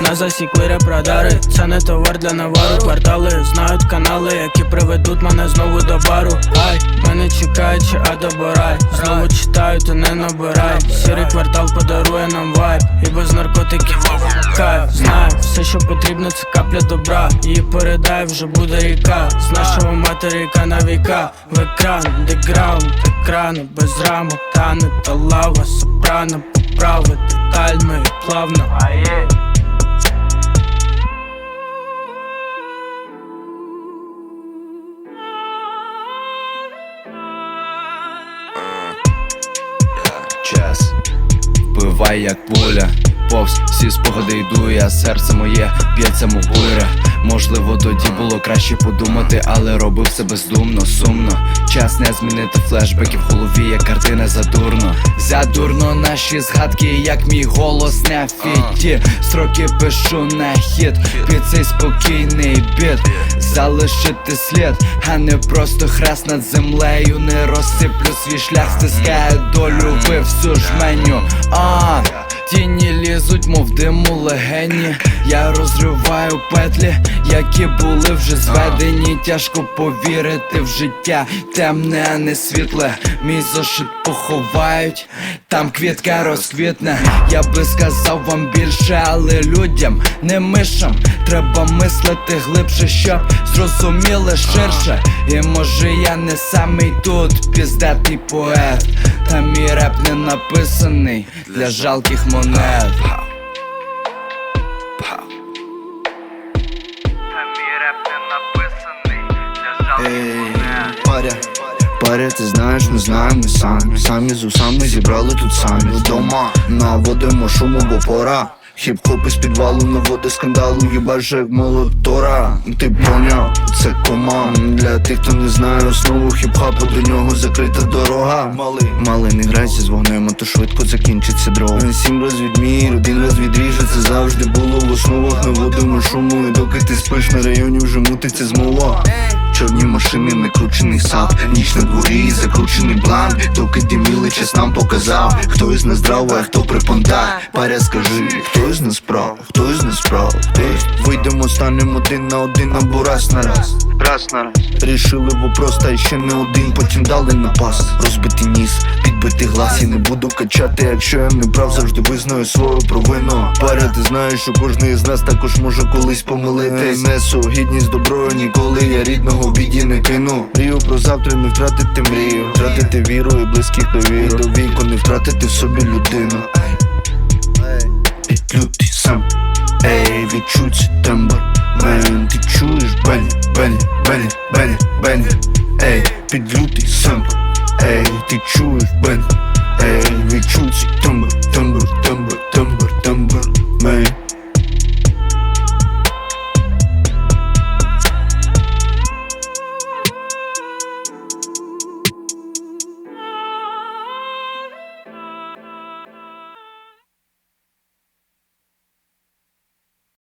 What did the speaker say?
Нас засікли репродари, це не товар для навару. Квартали знають канали, які приведуть мене знову до бару. Ай, мене чекають, чи адоборай Знову читаю, то не набирай Сірий квартал подарує нам вайб. І без наркотиків. Кайф Знаю, все, що потрібно, це капля добра. Її передай, вже буде ріка. З нашого материка на віка. В екран, де граунд, екрани без рамок Тане та лава, сопрано Поправити детально і плавно Вбивай як пуля Повз всі спогади йду, я серце моє б'ється мов буря Можливо, тоді було краще подумати, але робив це бездумно, сумно. Час не змінити флешбеки в голові, як картина задурно. Задурно наші згадки, як мій голос на фіті. Строки пишу на хіт, під цей спокійний біт Залишити слід, а не просто хрест над землею. Не розсиплю свій шлях, стискає долю, ви всю жменю. А Тіні лізуть, мов диму легені. Я розриваю петлі, які були вже зведені. Тяжко повірити в життя, темне, а не світле. Мій зошит поховають, там квітка розквітне. Я би сказав вам більше, але людям, не мишам. Треба мислити глибше, щоб зрозуміли ширше. І може я не самий тут піздатий поет. Та мій реп не написаний для жалких монет. Ей, паря, паря, ти знаєш, ми знаємо ми самі. Самі з усами зібрали тут самі. Вдома наводимо шуму, бо пора Хіп-хоп із підвалу наводить скандалу, їбаш як молотора Ти поняв, це команд. Для тих, хто не знає основу хіп-хапу До нього закрита дорога. Малий, малий, не грайся з вогнем, а то швидко закінчиться дрова Сім раз відмір, один раз відріже Це завжди було в основах. Наводимо шуму, і доки ти спиш на районі вже мутиться змова Чорні машини, накручений сап Ніч на дворі, закручений бланк Доки діміли, час нам показав Хто із нас дрова, а хто при понтах Паря, скажи, хто із нас прав, хто із нас прав? Хтось Вийдемо, станемо один на один або раз на раз Раз Рішили вопрос, та ще не один, потім дали на пас. Розбитий ніс, підбитий глаз Я не буду качати, якщо я не прав, завжди визнаю свою провину. Паря, ти знаєш, що кожен із нас також може колись помилитись. Несу гідність доброю, ніколи я рідного біді не кину. Мрію про завтра не втратити мрію. Втратити віру і близьких до віру До віку не втратити в собі людину. Підлютий сам. Ей, відчуй цей тембр. Мен, Ей, підлютий сам Ей, ти чуєш Бені Ей, відчуй цей тембр, тембр, тембр, тембр